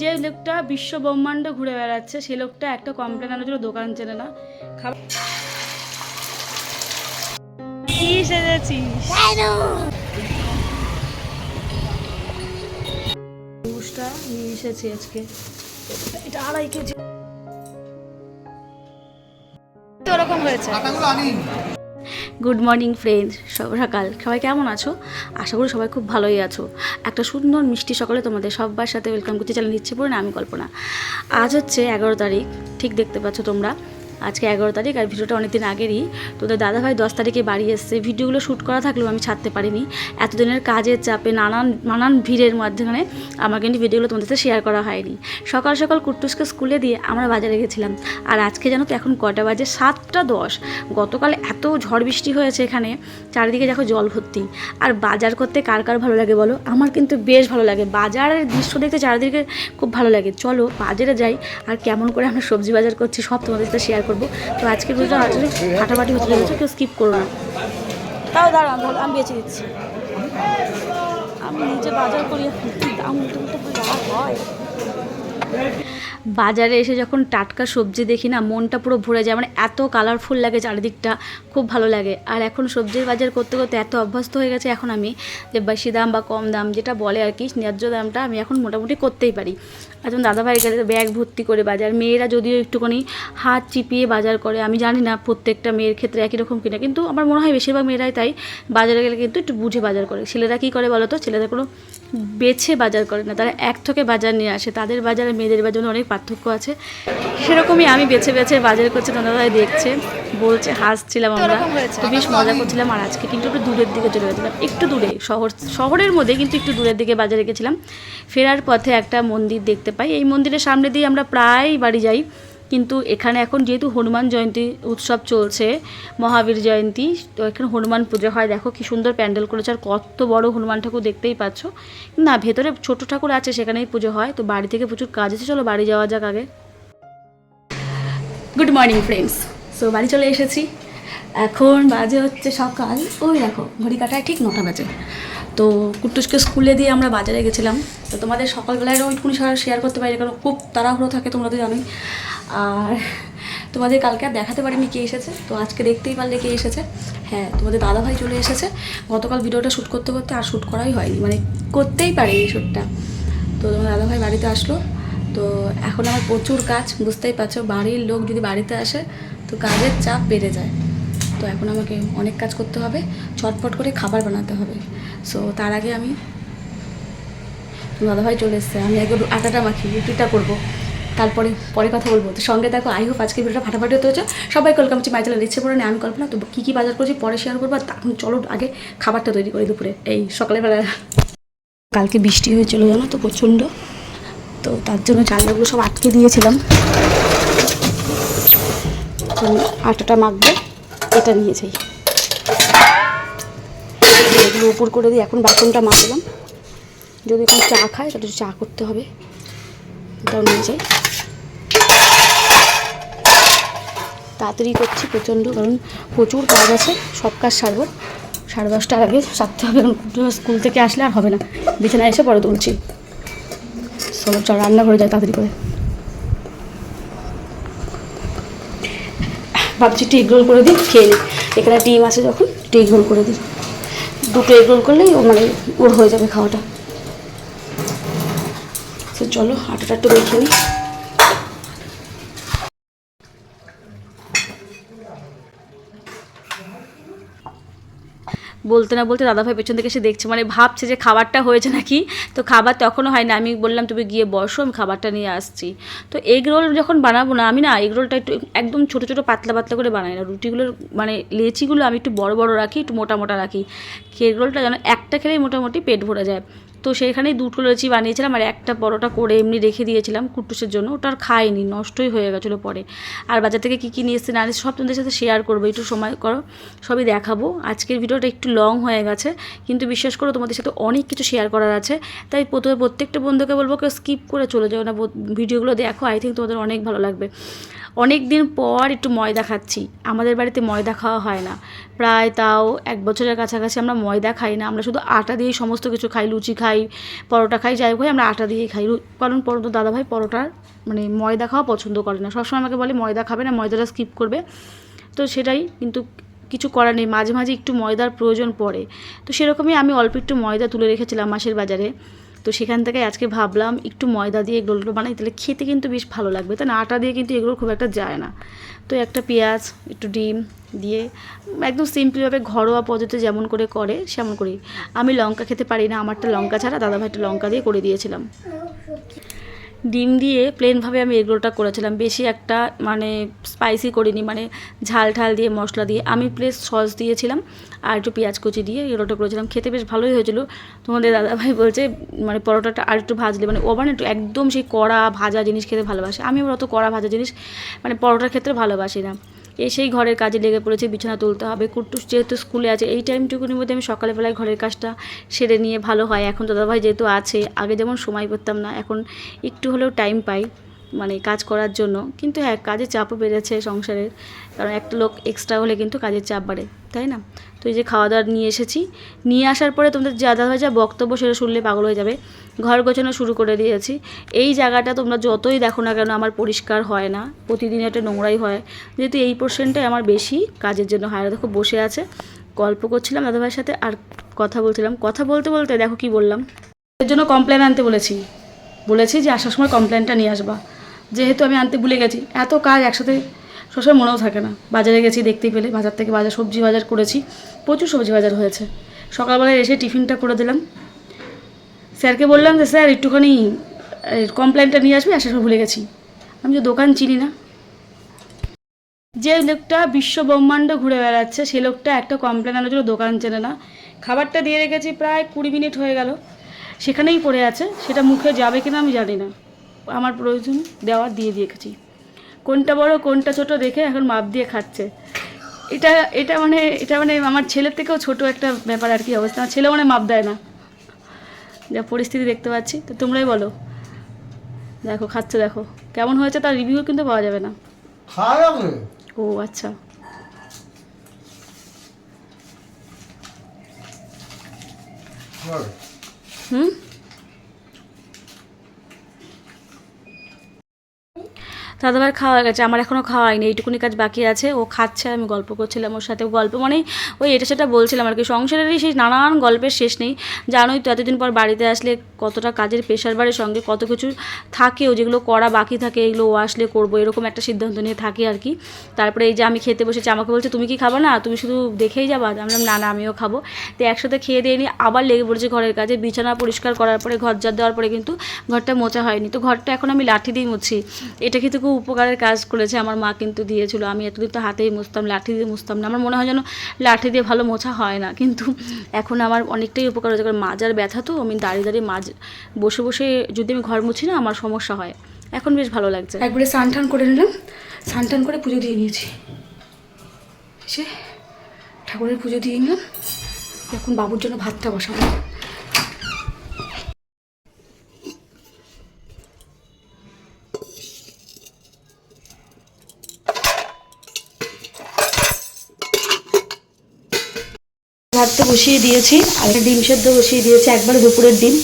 যে লোকটা বিশ্ব ব্রহ্মাণ্ড ঘুরে বেড়াচ্ছে সে লোকটা একটা কমপ্লেন আনার জন্য দোকান চেনে না। খাবার কি সেজেছিস? তরমুজটা নিয়ে এসেছি আজকে। এটা আড়াই কেজি। ওরকম হয়েছে। গুড মর্নিং ফ্রেন্ডস সকাল। সবাই কেমন আছো? আশা করি সবাই খুব ভালোই আছো। একটা সুন্দর মিষ্টি সকালে তোমাদের সবার সাথে ওয়েলকাম করতে চ্যানেল নিচ্ছে পড়ে আমি কল্পনা। আজ হচ্ছে এগারো তারিখ, ঠিক দেখতে পাচ্ছ তোমরা। আজকে এগারো তারিখ আর ভিডিওটা অনেকদিন আগেরই। তোদের দাদাভাই দশ তারিখে বাড়ি এসছে। ভিডিওগুলো শ্যুট করা থাকলেও আমি ছাড়তে পারিনি। এতদিনের কাজের চাপে নানান নানান ভিড়ের মাধ্যমে আমার কিন্তু ভিডিওগুলো তোমাদের সাথে শেয়ার করা হয়নি। সকাল সকাল কুট্টুসকে স্কুলে দিয়ে আমরা বাজারে গেছিলাম। আর আজকে জানো তো এখন কটা বাজে? সাতটা দশ। গতকাল এত ঝড় বৃষ্টি হয়েছে এখানে। চারিদিকে দেখো জল ভর্তি। আর বাজার করতে কার কার ভালো লাগে বলো? আমার কিন্তু বেশ ভালো লাগে। বাজারের দৃশ্য দেখতে চারিদিকে খুব ভালো লাগে। চলো বাজারে যাই। আর কেমন করে আমরা সবজি বাজার করছি সব তোমাদের সাথে শেয়ার করব। তো আজকে ভিডিওটা আসলে ফাটাফাটি হতে চলেছে কেউ স্কিপ করো না। তাও দাঁড়া বল আমি বেঁচে দিচ্ছি। আমি নিজে বাজার করি দাম উল্টে হয়? বাজারে এসে যখন টাটকা সবজি দেখি না মনটা পুরো ভরে যায় মানে এত কালারফুল লাগে চারিদিকটা খুব ভালো লাগে। আর এখন সবজির বাজার করতে করতে এত অভ্যস্ত হয়ে গেছে এখন আমি যে বেশি দাম বা কম দাম যেটা বলে আর কি ন্যায্য দামটা আমি এখন মোটামুটি করতেই পারি। একজন দাদাভাইয়ের কাছে ব্যাগ ভর্তি করে বাজার। মেয়েরা যদিও একটুখানি হাত চিপিয়ে বাজার করে, আমি জানি না প্রত্যেকটা মেয়ের ক্ষেত্রে একই রকম কিনা, কিন্তু আমার মনে হয় বেশিরভাগ মেয়েরাই তাই বাজারে গেলে কিন্তু একটু বুঝে বাজার করে। ছেলেরা কী করে বলো তো ছেলেরা কোনো বেছে বাজার করে না, তারা এক থেকে বাজার নিয়ে আসে। তাদের বাজারে মেয়েদের বাজারে অনেক পার্থক্য আছে। সেরকমই আমি বেছে বেছে বাজার করছি দাদাভাই দেখছে। বলছে হাসছিলাম আমরা। তো বেশ মজা করছিলাম আর আজকে কিন্তু একটু দূরের দিকে চলে গেছিলাম। একটু দূরে শহর শহরের মধ্যে কিন্তু একটু দূরের দিকে বাজারে গেছিলাম। ফেরার পথে একটা মন্দির দেখতে পাই। এই মন্দিরের সামনে দিয়ে আমরা প্রায় বাড়ি যাই। কিন্তু এখানে এখন যেহেতু হনুমান জয়ন্তী উৎসব চলছে মহাবীর জয়ন্তী তো এখানে হনুমান পুজো হয়। দেখো কি সুন্দর প্যান্ডেল করেছে আর কত বড় হনুমান ঠাকুর দেখতেই পাচ্ছ। না ভেতরে ছোট ঠাকুর আছে সেখানেই পুজো হয়। তো বাড়ি থেকে প্রচুর কাজ আছে চলো বাড়ি যাওয়া যাক আগে। গুড মর্নিং ফ্রেন্ডস সো বাড়ি চলে এসেছি। এখন বাজে হচ্ছে সকাল। ওই দেখো, ঘড়ি কাটায় ঠিক নটা বাজে। তো কুট্টুসকে স্কুলে দিয়ে আমরা বাজারে গেছিলাম। তো তোমাদের সকালবেলায় ওইটুকুনি সারা শেয়ার করতে পারি, কারণ খুব তাড়াহুড়ো থাকে, তোমরা তো জানোই। আর তোমাদের কালকে আর দেখাতে পারিনি কে এসেছে। তো আজকে দেখতেই পারলে কে এসেছে। হ্যাঁ তোমাদের দাদাভাই চলে এসেছে। গতকাল ভিডিওটা শ্যুট করতে করতে আর শ্যুট করাই হয়নি। মানে করতেই পারে এই শ্যুটটা তো তোমার দাদাভাই বাড়িতে আসলো। তো এখন আমার প্রচুর কাজ, বুঝতেই পারছ। বাড়ির লোক যদি বাড়িতে আসে তো কাজের চাপ বেড়ে যায়। তো এখন আমাকে অনেক কাজ করতে হবে ছটফট করে খাবার বানাতে হবে। সো তার আগে আমি দাদাভাই চলে এসছে, আমি একবার আটাটা মাখি রুটিটা করব। তারপরে, পরে কথা বলব। তো সঙ্গে দেখো আই হোপ আজকে ভিডিওটা ফাটাফাটি হতে হচ্ছে সবাই কলকাম মাই চ্যানেল ইচ্ছে পড়ে আমি কল্পনা, তো কী কী বাজার করছি পরে শেয়ার করব। তখন চলো আগে খাবারটা তৈরি করি দুপুরে। এই সকালবেলা কালকে বৃষ্টি হয়েছিল জানো তো, প্রচণ্ড। তো তার জন্য জানলাগুলো সব আটকে দিয়েছিলাম। তো আটাটা মাখবো, এটা নিয়ে যাই। এগুলো উপর করে দিই এখন বাসনটা মাখলাম যদি এখন চা খায়, তাহলে চা করতে হবে। এটাও নিয়ে যাই। তাড়াতাড়ি করছি প্রচণ্ড, কারণ প্রচুর কাজ আছে, সব কাজ সারবো। সাড়ে দশটার আগে সারতে হবে কুটু স্কুল থেকে আসলে আর হবে না। বিছানায় এসে পরে তুলছি। সব রান্না করে যায় তাড়াতাড়ি করে। ভাবছি একটু এগরোল করে দিই, খেয়ে নিই। এখানে ডিম আছে যখন একটু এগরোল করে দিই। দুটো এগ রোল করলেই ও মানে ওর হয়ে যাবে খাওয়াটা। তো চলো, আটাটা একটু দেখে নিই। বলতে না বলতে দাদাভাই পেছন থেকে এসে দেখছে মানে ভাবছে যে খাবারটা হয়েছে নাকি? তো খাবার তখনও হয় না আমি বললাম, তুমি গিয়ে বসো, আমি খাবারটা নিয়ে আসছি। তো এগ রোল যখন বানাবো না, আমি না এগ রোলটা একটু একদম ছোটো ছোটো পাতলা পাতলা করে বানাই না। রুটিগুলোর মানে লেচিগুলো আমি একটু বড় বড় রাখি, একটু মোটা মোটা রাখি। এগ রোলটা যেন একটা খেলেই মোটামুটি পেট ভরে যায়। তো সেইখানেই দুটো লুচি বানিয়েছিলাম আর একটা পরোটা করে এমনি রেখে দিয়েছিলাম কুট্টুসের জন্য। ওটা আর খায়নি নষ্টই হয়ে গেছিল পরে। আর বাজার থেকে কী কী নিয়ে এসেছে না এসেছে সব তোমাদের সাথে শেয়ার করব, একটু সময় করো, সবই দেখাবো। আজকের ভিডিওটা একটু লং হয়ে গেছে, কিন্তু বিশ্বাস করো তোমাদের সাথে অনেক কিছু শেয়ার করার আছে। তাই প্রথমে প্রত্যেকটা বন্ধুকে বলব কেউ স্কিপ করে চলে যাও না ভিডিওগুলো দেখো আই থিঙ্ক তোমাদের অনেক ভালো লাগবে। অনেক দিন পর একটু ময়দা খাচ্ছি। আমাদের বাড়িতে ময়দা খাওয়া হয় না। প্রায় তাও এক বছরের কাছাকাছি আমরা ময়দা খাই না। আমরা শুধু আটা দিয়েই সমস্ত কিছু খাই, লুচি খাই, পরোটা খাই, যাই হোক, আমরা আটা দিয়েই খাই। কারণ পরোটা দাদাভাই পরোটার মানে ময়দা খাওয়া পছন্দ করে না। সবসময় আমাকে বলে, ময়দা খাবে না, ময়দাটা স্কিপ করবে। তো সেটাই কিন্তু কিছু করার নেই। মাঝে মাঝে একটু ময়দার প্রয়োজন পড়ে। তো সেরকমই আমি অল্প একটু ময়দা তুলে রেখেছিলাম মাসের বাজারে। তো সেখান থেকে আজকে ভাবলাম একটু ময়দা দিয়ে এগুলো বানাই, তাহলে খেতে কিন্তু বেশ ভালো লাগবে। তাই না? আটা দিয়ে কিন্তু এগুলো খুব একটা যায় না। তো একটা পেঁয়াজ, একটু ডিম দিয়ে একদম সিম্পলিভাবে ঘরোয়া পদ্ধতিতে যেমন করে করে, সেমন করি। আমি লঙ্কা খেতে পারি না, আমারটা লঙ্কা ছাড়া, দাদাভাইটা লঙ্কা দিয়ে করে দিয়েছিলাম। ডিম দিয়ে প্লেনভাবে আমি এগরোলটা করেছিলাম। বেশি একটা মানে স্পাইসি করিনি মানে ঝাল ঠাল দিয়ে, মশলা দিয়ে। আমি প্লেস সস দিয়েছিলাম আর একটু পেঁয়াজ কুচি দিয়ে এগরোলটা করেছিলাম। খেতে বেশ ভালোই হয়েছিল। তোমাদের দাদাভাই বলছে মানে পরোটাটা আর একটু ভাজলে মানে ওভান একটু একদম সেই কড়া ভাজা জিনিস খেতে ভালোবাসে। আমি আবার অত কড়া ভাজা জিনিস মানে পরোটার ক্ষেত্রে ভালোবাসি না। এসেই ঘরের কাজে লেগে পড়েছে, বিছানা তুলতে হবে। কুট্টুস যেহেতু স্কুলে আছে, এই টাইমটুকুনির মধ্যে আমি সকালবেলায় ঘরের কাজটা সেরে নিয়ে ভালো হয়। এখন দাদাভাই যেহেতু আছে, আগে যেমন সময় করতাম না, এখন একটু হলেও টাইম পাই। মানে কাজ করার জন্য। কিন্তু হ্যাঁ কাজের চাপও বেড়েছে সংসারের কারণ একটা লোক এক্সট্রা হলে কিন্তু কাজের চাপ বাড়ে, তাই না? তো এই যে খাওয়া দাওয়া নিয়ে এসেছি। নিয়ে আসার পরে তোমাদের যা দাদাভাই যা বক্তব্য সেটা শুনলে পাগল হয়ে যাবে। ঘর গোছানো শুরু করে দিয়েছি। এই জায়গাটা তোমরা যতই দেখো না কেন আমার পরিষ্কার হয় না। প্রতিদিন একটা নোংরাই হয়। যেহেতু এই পোর্শনটাই আমার বেশি কাজের জন্য হয়। দেখো বসে আছে। গল্প করছিলাম দাদাভাইয়ের সাথে আর কথা বলছিলাম। কথা বলতে বলতে দেখো কি বললাম। এর জন্য কমপ্লেন আনতে বলেছি। বলেছি যে আসার সময় কমপ্লেনটা নিয়ে আসবা। যেহেতু আমি আনতে ভুলে গেছি, এত কাজ একসাথে সবসময় মনেও থাকে না। বাজারে গেছি দেখতেই পেলে, বাজার থেকে বাজার, সবজি বাজার করেছি, প্রচুর সবজি বাজার হয়েছে। সকালবেলায় এসে টিফিনটা করে দিলাম। স্যারকে বললাম যে, স্যার, একটুখানি কমপ্লেনটা নিয়ে আসবে, আসার ভুলে গেছি। আমি তো দোকান চিনি না। যে লোকটা বিশ্ব ব্রহ্মাণ্ড ঘুরে বেড়াচ্ছে, সে লোকটা একটা কমপ্লেন আনার জন্য দোকান চেনে না। খাবারটা দিয়ে রেখেছি প্রায় কুড়ি মিনিট হয়ে গেল। সেখানেই পড়ে আছে, সেটা মুখে যাবে কিনা আমি জানি না। আমার প্রয়োজন দেওয়া দিয়ে দিয়েছি কোনটা বড় কোনটা ছোট দেখে এখন মাপ দিয়ে খাচ্ছে। এটা এটা মানে এটা মানে আমার ছেলের থেকেও ছোট একটা ব্যাপার আর কি অবস্থা। আমার ছেলে মানে মাপ দেয় না। যা পরিস্থিতি দেখতে পাচ্ছি। তো তোমরাই বলো। দেখো খাচ্ছে দেখো। কেমন হয়েছে তার রিভিউ কিন্তু পাওয়া যাবে না। ও আচ্ছা। হুম? দাদাবার খাওয়া গেছে, আমার এখনও খাওয়া হয়নি, এইটুকুনি কাজ বাকি আছে, ও খাচ্ছে, আমি গল্প করছিলাম ওর সাথে, গল্প মানেই ওই এটা সেটা বলছিলাম আর কি, সংসারেরই সেই নানান গল্পের শেষ নেই, জানোই তো এতদিন পর বাড়িতে আসলে কতটা কাজের প্রেশার বাড়ির সঙ্গে কত কিছু থাকেও, যেগুলো করা বাকি থাকে, এগুলো ও আসলে করব, এরকম একটা সিদ্ধান্ত নিয়ে থাকি আর কি, তারপরে এই যে আমি খেতে বসেছি, আমাকে বলছে, তুমি কি খাবা না? তুমি শুধু দেখেই যাবা? আমি না না, আমিও খাব। তো একসাথে খেয়ে দিয়ে নিয়ে আবার লেগে পড়েছে ঘরের কাজে, বিছানা পরিষ্কার করার পরে, ঘর ঝাড় দেওয়ার পরে কিন্তু ঘরটা মোচা হয়নি, তো ঘরটা এখন আমি লাঠি দিয়ে মুছি, এটা কিন্তু খুব উপকারের কাজ করেছে, আমার মা কিন্তু দিয়েছিল। আমি এতদিন তো হাতেই মুছতাম, লাঠি দিয়ে মুছতাম না। আমার মনে হয় যেন লাঠি দিয়ে ভালো মোছা হয় না। কিন্তু এখন আমার অনেকটাই উপকার হয়েছে। কারণ মাজার ব্যথা তো, আমি দাঁড়িয়ে দাঁড়িয়ে মাঝ বসে বসে যদি আমি ঘর মুছি না, আমার সমস্যা হয়। এখন বেশ ভালো লাগছে। একবারে স্নান টান করে নিলাম। স্নান টান করে পুজো দিয়ে নিয়েছি। সে ঠাকুরের পুজো দিয়ে নিলাম। এখন বাবুর জন্য ভাতটা বসাবো। ভাতটা বসিয়ে দিয়েছি, আর একটা ডিম সেদ্ধ বসিয়ে দিয়েছি, একবারে দুপুরের ডিম।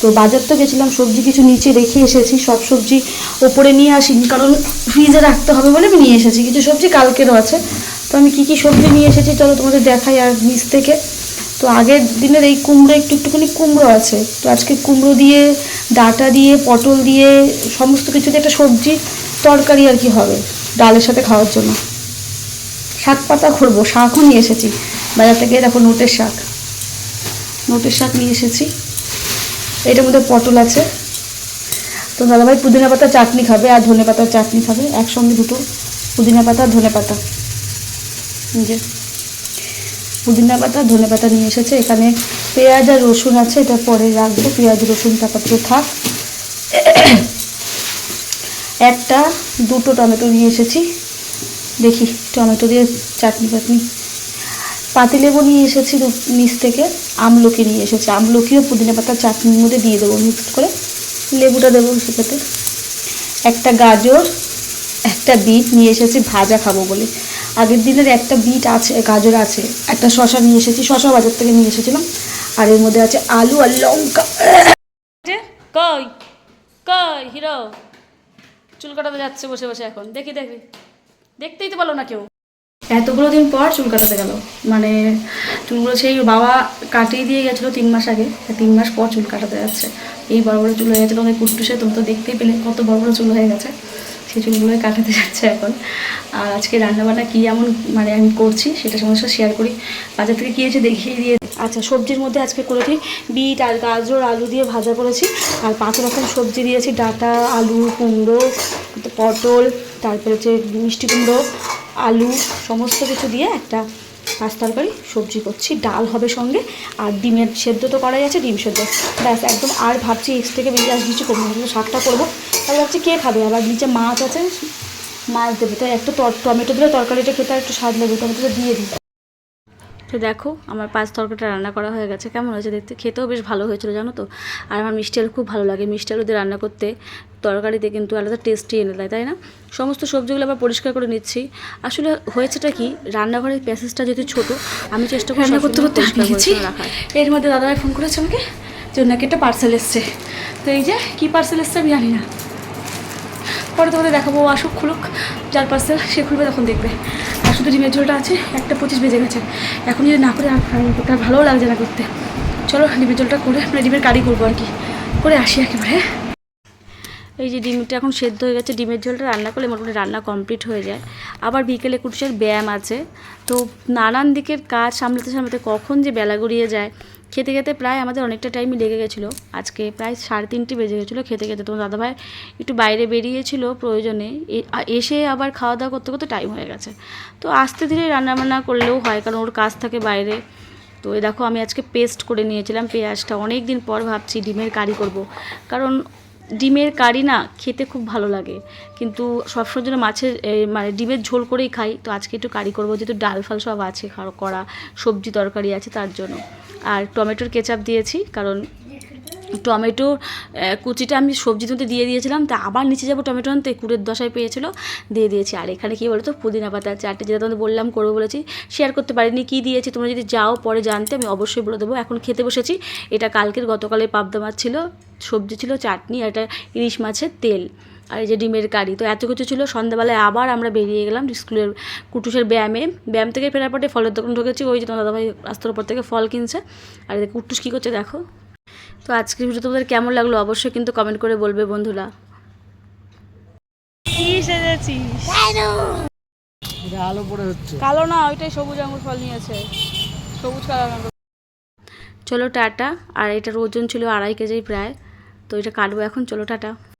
তো বাজার তো গেছিলাম, সবজি কিছু নিচে রেখে এসেছি, সব সবজি ওপরে নিয়ে আসিনি, কারণ ফ্রিজে রাখতে হবে বলে আমি নিয়ে এসেছি, কিছু সবজি কালকেরও আছে। তো আমি কী কী সবজি নিয়ে এসেছি চলো তোমাদের দেখাই আর নিচ থেকে। তো আগের দিনের এই কুমড়ো, একটু একটুখানি কুমড়ো আছে। তো আজকে কুমড়ো দিয়ে, ডাটা দিয়ে, পটল দিয়ে, সমস্ত কিছু দিয়ে একটা সবজি তরকারি আর কি হবে, ডালের সাথে খাওয়ার জন্য। শাক পাতা করব, শাকও নিয়ে এসেছি। বাজার থেকে দেখো নোটের শাক। নোটের শাক নিয়ে এসেছি। এটার মধ্যে পটল আছে। তো দাদাভাই পুদিনা পাতা, চাটনি খাবে আর ধনে পাতার চাটনি খাবে। একসঙ্গে দুটো পুদিনা পাতা, ধনে পাতা। যে পুদিনা পাতা, ধনে পাতা নিয়ে এসেছে। এখানে পেঁয়াজ আর রসুন আছে, এটা পরে রাখব। পেঁয়াজ, রসুন আপাতত থাক। একটা, দুটো টমেটো নিয়ে এসেছি। দেখি, টমেটো দিয়ে চাটনি ফাটনি পাতিলেবু নিয়ে এসেছি নিচ থেকে, আমলকি নিয়ে এসেছি। আমলকিও পুদিনা পাতা চাটনির মধ্যে দিয়ে দেবো মিক্সড করে। লেবুটা দেবো সেটাতে। একটা গাজর, একটা বিট নিয়ে এসেছি, ভাজা খাব বলে। আগের দিনের একটা বিট আছে, গাজর আছে, একটা শশা নিয়ে এসেছি শশা বাজার থেকে নিয়ে এসেছিলাম। আর এর মধ্যে আছে আলু আর লঙ্কা। কই কই, হিরো। চুল কাটাতে যাচ্ছে বসে বসে এখন। দেখি দেখি। দেখতেই তো পারল না কেউ। এতগুলো দিন পর চুল কাটাতে গেল। মানে চুলগুলো সেই বাবা কাটিয়ে দিয়ে গেছিল তিন মাস আগে। তিন মাস পর চুল কাটাতে যাচ্ছে। এই বড় বড় চুল হয়ে গেছে তোমাদের কুট্টুসে তুমি তো দেখতেই পেলে কত বড় বড় চুল হয়ে গেছে। সেই চুলগুলোই কাটাতে যাচ্ছে এখন। আর আজকে রান্নাবান্না কী এমন মানে আমি করছি সেটা সমস্যা শেয়ার করি। বাজার থেকে কী এসে দেখিয়ে দিয়ে আচ্ছা সবজির মধ্যে আজকে করেছি বিট আর গাজর, আলু দিয়ে ভাজা করেছি। আর পাঁচ রকম সবজি দিয়েছি, ডাটা, আলু, কুমড়ো, পটল, তারপরে হচ্ছে মিষ্টি কুমড়ো আলু, সমস্ত কিছু দিয়ে একটা পাঁচ তরকারি, সবজি করছি। ডাল হবে সঙ্গে, আর ডিমের সেদ্ধ তো করাই আছে, ডিম সেদ্ধ। ব্যাস, একদম আর ভাবছি এক্স থেকে বেশি আর কিছু করব শাকটা করব। তাহলে ভাবছি কে খাবে? আবার নিচে মাছ আছে, মাছ দেবে। তাই একটা টমেটো দিলে তরকারিটা খেতে একটু স্বাদ লাগবে, টমেটোটা দিয়ে দিই। তো দেখো আমার পাঁচ তরকারিটা রান্না করা হয়ে গেছে। কেমন হয়েছে দেখতে? খেতেও বেশ ভালো হয়েছিল জানো তো? আর আমার মিষ্টি আলু খুব ভালো লাগে। মিষ্টি আলু দিয়ে রান্না করতে তরকারিতে কিন্তু আলাদা টেস্টি এনে দেয় তাই না? সমস্ত সবজিগুলো আবার পরিষ্কার করে নিচ্ছি। আসলে হয়েছেটা কি? রান্নাঘরের প্যাসেজটা যদি ছোট আমি চেষ্টা করি রান্না করতে করতে এর মধ্যে দাদাভাই ফোন করেছে আমাকে যে নাকি একটা পার্সেল এসছে। তো এই যে কী পার্সেল এসছে আমি জানি না। পরে তোমাদের দেখাবো আসুক খুলুক, যার পার্সেল সে খুলবে তখন দেখবে। আর শুধু ডিমের ঝোলটা আছে, একটা পঁচিশ বেজে গেছে। এখন যদি না করে, আর ভালোও লাগছে না করতে। চলো, ডিমের ঝোলটা করে মানে ডিমের কারি করব আর কি। করে আসি একেবারে। এই যে ডিমটা এখন সেদ্ধ হয়ে গেছে, ডিমের ঝোলটা রান্না করলে মোটামুটি রান্না কমপ্লিট হয়ে যায়। আবার বিকেলে কুটুসের ব্যায়াম আছে। তো নানান দিকের কাজ সামলাতে সামলাতে কখন যে বেলা গড়িয়ে যায় খেতে খেতে প্রায় আমাদের অনেকটা টাইমই লেগে গেছিল। আজকে প্রায় সাড়ে তিনটে বেজে গেছিল খেতে খেতে। তোমার দাদাভাই একটু বাইরে বেরিয়েছিল প্রয়োজনে। এসে আবার খাওয়া দাওয়া করতে করতে টাইম হয়ে গেছে। তো আস্তে ধীরে রান্নাবান্না করলেও হয়, কারণ ওর কাজ থাকে বাইরে। তো এই দেখো, আমি আজকে পেস্ট করে নিয়েছিলাম পেঁয়াজটা। অনেক দিন পর ভাবছি ডিমের কারি করব। কারণ ডিমের কারি না খেতে খুব ভালো লাগে। কিন্তু সবসময় জন্য মাছের মানে ডিমের ঝোল করেই খাই। তো আজকে একটু কারি করব, যেহেতু ডাল ফাল সব আছে করা সবজি তরকারি আছে তার জন্য। আর টমেটোর কেচাপ দিয়েছি, কারণ টমেটো কুচিটা আমি সবজির মধ্যে দিয়ে দিয়েছিলাম, তা আবার নিচে যাব টমেটো আনতে কুড়ের দশায় পেয়েছিল, দিয়ে দিয়েছি। আর এখানে কী বলো তো পুদিনা পাতা, চারটে যেটা তোমাদের বললাম, করব বলেছি শেয়ার করতে পারিনি, কী দিয়েছি, তোমরা যদি যাও পরে জানতে, আমি অবশ্যই বলে দেবো। এখন খেতে বসেছি, এটা কালকের, গতকালের পাবদা মাছ ছিল, সবজি ছিল চাটনি, আর এটা ইলিশ মাছের তেল, আর এই যে ডিমের কারি, তো এত কিছু ছিল, সন্ধ্যাবেলায় আবার আমরা বেরিয়ে গেলাম স্কুলের কুটুসের ব্যায়ামে, ব্যায়াম থেকে ফেরার পরে ফলের দোকান ঢুকেছি, ওই যে তোমার দাদাভাই রাস্তার উপর থেকে ফল কিনছে, আর কুটুস কী করছে দেখো তো আজকের ভিডিও তোমাদের কেমন লাগল অবশ্যই কিন্তু কমেন্ট করে বলবে বন্ধুরা। কি সেজেছিস আলো পড়ে হচ্ছে। কালো না ওইটাই সবুজ আঙুর ফল নিয়েছে। সবুজ কালো আঙুর চলো টাটা আর এটার ওজন ছিল আড়াই কেজি প্রায় তো এটা কাটবো এখন চলো টাটা।